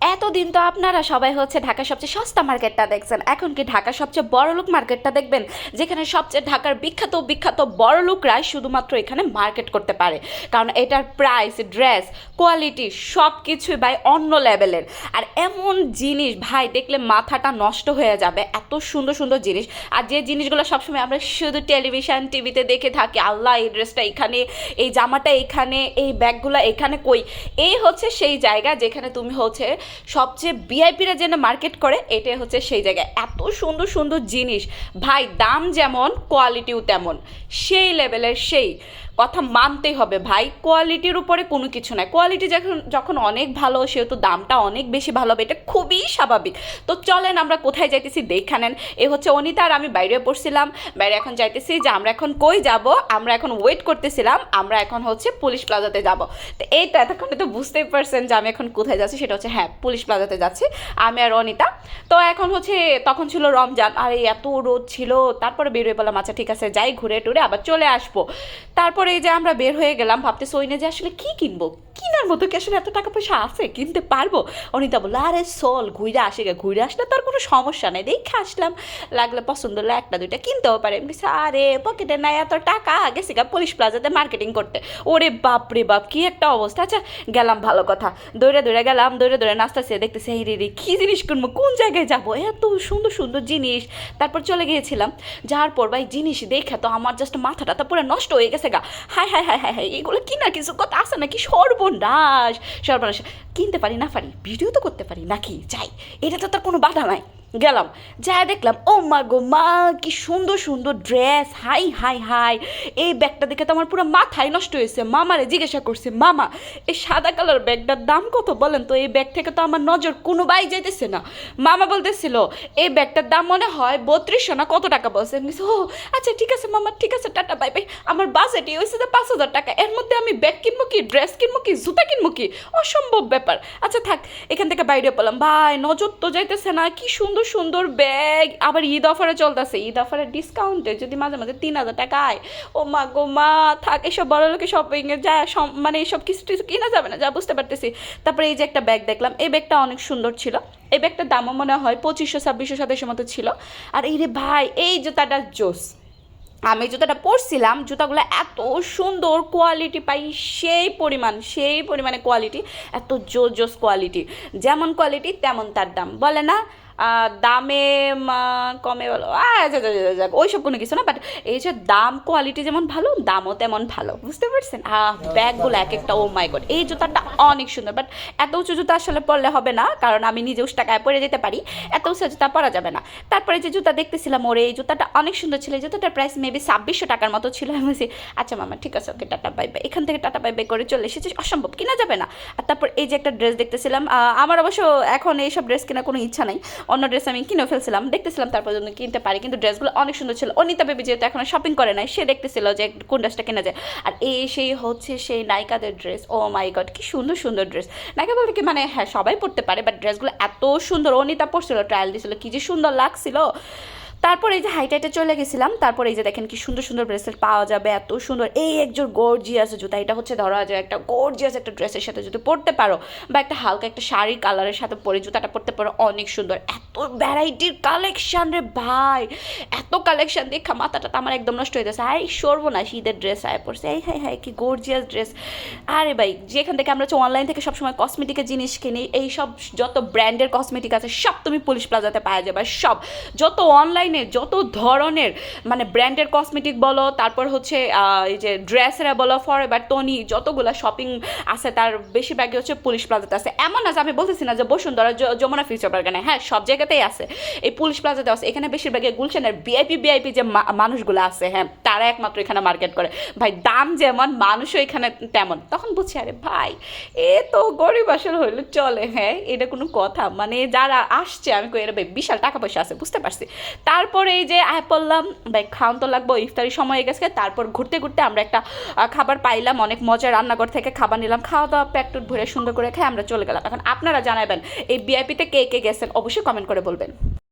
এতদিন তো আপনারা সবাই হচ্ছে ঢাকার সবচেয়ে সস্তা মার্কেটটা দেখছেন। এখন কি ঢাকার সবচেয়ে বড় লোক মার্কেটটা দেখবেন? যেখানে সবচেয়ে ঢাকার বিখ্যাত বিখ্যাত বড় লোকরাই শুধুমাত্র এখানে মার্কেট করতে পারে। কারণ এটার প্রাইস ড্রেস কোয়ালিটি সব কিছুই ভাই অন্য লেভেলের আর এমন জিনিস, ভাই, দেখলে মাথাটা নষ্ট হয়ে যাবে। এত সুন্দর সুন্দর জিনিস। আর যে জিনিসগুলো সবসময় আমরা শুধু টেলিভিশন টিভিতে দেখে থাকি, আল্লাহ, এই ড্রেসটা এখানে, এই জামাটা এখানে, এই ব্যাগগুলো এখানে কই? এই হচ্ছে সেই জায়গা যেখানে তুমি হচ্ছে সবচেয়ে ভিআইপিরা যেন মার্কেট করে, এটাই হচ্ছে সেই জায়গায়। এত সুন্দর সুন্দর জিনিস। ভাই, দাম যেমন কোয়ালিটিও তেমন। সেই লেভেলের সেই কথা মানতেই হবে ভাই। কোয়ালিটির উপরে কোনো কিছু নাই। কোয়ালিটি যখন যখন অনেক ভালো সেহেতু দামটা অনেক বেশি ভালো হবে। এটা খুবই স্বাভাবিক। তো চলেন আমরা কোথায় যাইতেছি দেখা নেন। এ হচ্ছে অনিতা আর আমি বাইরে পড়ছিলাম। বাইরে এখন যাইতেছি যে আমরা এখন কই যাব? আমরা এখন ওয়েট করতেছিলাম। আমরা এখন হচ্ছে পুলিশ প্লাজাতে যাব। তো এই তো এতক্ষণে তো বুঝতেই পারছেন যে আমি এখন কোথায় যাচ্ছি। সেটা হচ্ছে হ্যাঁ পুলিশ প্লাজাতে যাচ্ছি। আমি আর অনিতা। তো এখন হচ্ছে, তখন ছিল রমজান। আর এই এত রোদ ছিল। তারপরে বেরোয় বললাম আচ্ছা ঠিক আছে, যাই ঘুরে টুরে আবার চলে আসব। তারপরে এই যে আমরা বের হয়ে গেলাম ভাবতে সইনে যে আসলে কি কিনবো? কিনার মতো কি আসলে এত টাকা পয়সা আছে? কিনতে পারব? অনিতা বলল, আরে চল ঘুরে আসে গে, ঘুরে আসলে তার কোনো সমস্যা নেই। দেখে আসলাম। লাগলে পছন্দ হলে একটা, দুইটা কিনতেও পারে। আরে পকেটে নাই এত টাকা। গেছি গা পুলিশ প্লাজাতে মার্কেটিং করতে। ওরে বাপ রে বাপ, কি একটা অবস্থা। আচ্ছা গেলাম ভালো কথা। দৌড়ে দৌড়ে গেলাম, দৌড়ে দৌড়ে নাস্তা সে দেখতেছি রে রে, কী জিনিস কিনবো? কোন জায়গায় যাব? এত সুন্দর সুন্দর জিনিস। তারপর চলে গিয়েছিলাম। যাওয়ার পর ভাই জিনিস দেখে তো আমার জাস্ট মাথাটা তো পুরো নষ্ট হয়ে গেছে গা। হায় হাই হাই হাই হাই এগুলো কিনার কিছু কথা আছে নাকি? সর্বনাশ সর্বনাশ। কিনতে পারি না পারি, ভিডিও তো করতে পারি, নাকি? যাই, এটা তো তার কোনো বাধা নাই। গেলাম। যা দেখলাম, ও মা গো মা, কি সুন্দর সুন্দর ড্রেস হাই হাই হাই। এই ব্যাগটা দেখে তো আমার পুরো মাথায় নষ্ট হয়েছে। মামারে জিজ্ঞাসা করছে, মামা, এই সাদা কালার ব্যাগটার দাম কত বলেন তো? এই ব্যাগ থেকে তো আমার নজর কোনো বাই যাইতেছে না। মামা বলতেছিল, এই ব্যাগটার দাম মনে হয় বত্রিশশো না কত টাকা বলছে? ও আচ্ছা ঠিক আছে মামা, ঠিক আছে, টাটা, বাই বাই। আমার বাজেটই হয়েছে যে পাঁচ হাজার টাকা। এর মধ্যে আমি ব্যাগ কিনবো কি ড্রেস কিনবো কি, জুতা কিনবো কি? অসম্ভব ব্যাপার। আচ্ছা থাক, এখান থেকে বাইরে পেলাম ভাই, নজর তো যাইতেছে না, কি সুন্দর সুন্দর ব্যাগ, আবার ঈদ অফারে চলতেছে। ঈদ অফারে ডিসকাউন্টে যদি মাঝে মাঝে তিন হাজার টাকা আয়, ও মা গো মা, থাক, এসব বড় লোকে শপিংয়ে যা মানে এইসব কিছু টিছু কিনা যাবে না, যা বুঝতে পারতেছি। তারপরে এই যে একটা ব্যাগ দেখলাম, এই ব্যাগটা অনেক সুন্দর ছিল। এই ব্যাগটার দামও মনে হয় পঁচিশশো, ছাব্বিশশো, সাতাশশো মতো ছিল। আর এই রে ভাই, এই জুতাটা জোস। আমি জুতাটা পরছিলাম, জুতাগুলো এত সুন্দর কোয়ালিটি পাই, সেই পরিমাণ, সেই পরিমাণে কোয়ালিটি এত জোস জোস কোয়ালিটি যেমন কোয়ালিটি তেমন তার দাম। বলে না দামে কমে বলো যাক ওইসব কোনো কিছু না বাট এই যে দাম কোয়ালিটি যেমন ভালো, দামও তেমন ভালো, বুঝতে পারছেন? ব্যাগগুলো এক একটা ও মাই গড এই জুতাটা অনেক সুন্দর বাট এত উঁচু জুতা আসলে পরলে হবে না, কারণ আমি নিজে উস টাকায় পরে যেতে পারি, এত উঁচু জুতা পরা যাবে না। তারপরে যে জুতা দেখতেছিলাম, ওরে এই জুতাটা অনেক সুন্দর ছিল, এই জুতাটার প্রাইস মেবি ছাব্বিশশো টাকার মতো ছিল, আমি বলছি আচ্ছা মামা, ঠিক আছে ওকে টাটা বাই বাই এখান থেকে টাটা বাই বাই করে চলে এসেছি অসম্ভব, কিনা যাবে না। আর তারপর এই যে একটা ড্রেস দেখতেছিলাম আমার অবশ্য এখন এইসব ড্রেস কেনার কোনো ইচ্ছা নাই অন্য ড্রেস আমি কিনে ফেলছিলাম, দেখতেছিলাম তারপর জন্য কিনতে পারি, কিন্তু ড্রেসগুলো অনেক সুন্দর ছিল। অনিতা বেবি যেহেতু এখন শপিং করে নাই, সে দেখতেছিল যে কোন ড্রেসটা কেনা যায়। আর এ সেই হচ্ছে সেই নায়িকাদের ড্রেস ও মাই গড কি সুন্দর সুন্দর ড্রেস নায়িকা বলতে কি মানে হ্যাঁ সবাই পরতে পারে বাট ড্রেসগুলো এত সুন্দর, অনিতা পরছিল ট্রায়াল দিছিল, কি যে সুন্দর লাগছিল। তারপর এই যে হাইটাইটে চলে গেছিলাম, তারপর এই যে দেখেন কি সুন্দর সুন্দর ব্রেসলেট পাওয়া যাবে, এত সুন্দর, এই একজন গর্জিয়াস জুতা, এটা হচ্ছে ধরা যায় একটা গর্জিয়াস একটা ড্রেসের সাথে যদি পরতে পারো, বা একটা হালকা একটা শাড়ি কালারের সাথে পরে জুতাটা পরতে পারো, অনেক সুন্দর, এত ভ্যারাইটির কালেকশন রে ভাই, এত কালেকশান দেখা মাথাটা তো আমার একদম নষ্ট হয়ে যাচ্ছে আই সরবো না, শীতের ড্রেস আয় পড়ছে এই হাই হাই কি গর্জিয়াস ড্রেস আরে ভাই, যেখান থেকে আমরা হচ্ছে অনলাইন থেকে সবসময় কসমেটিকের জিনিস কিনি, এই সব যত ব্র্যান্ডের কসমেটিক আছে, সব তুমি পুলিশ প্লাজাতে পাওয়া যাবে, সব, যত অনলাইনে যত ধরনের মানে ব্র্যান্ডের কসমেটিক বলো, তারপর হচ্ছে এই যে ড্রেসেরা বলো ফর এবার টনি যতগুলা শপিং আছে, তার বেশিরভাগই হচ্ছে পুলিশ প্লাজাতে আছে। এমন না যে আমি বলতেছি না যে বসুন্ধরা যমুনা ফিউচার পার্কে হ্যাঁ সব জায়গাতেই আছে। এই পুলিশ প্লাজাতে আছে, এখানে বেশিরভাগই গুলশানের ভিআইপি ভিআইপি যে মানুষগুলো আছে হ্যাঁ তারা একমাত্র এখানে মার্কেট করে। ভাই, দাম যেমন, মানুষও এখানে তেমন। তখন বুঝছি আরে ভাই, এ তো গরিব আসলে হইলে চলে হ্যাঁ এটা কোনো কথা। মানে যারা আসছে, আমি কই এরা ভাই, বিশাল টাকা পয়সা আছে, বুঝতে পারছি? তারপরে এই যে পড়লাম ভাই, খাওয়ান তো লাগবো ইফতারি সময় গেছে, তারপর ঘুরতে ঘুরতে আমরা একটা খাবার পাইলাম, অনেক মজা রান্নাঘর থেকে খাবার নিলাম, খাওয়া দাওয়া পেট টুট ভরে সুন্দর করে খাই আমরা চলে গেলাম। এখন আপনারা জানাবেন, এই বিআইপিতে কে কে গেছেন, অবশ্যই কমেন্ট করে বলবেন।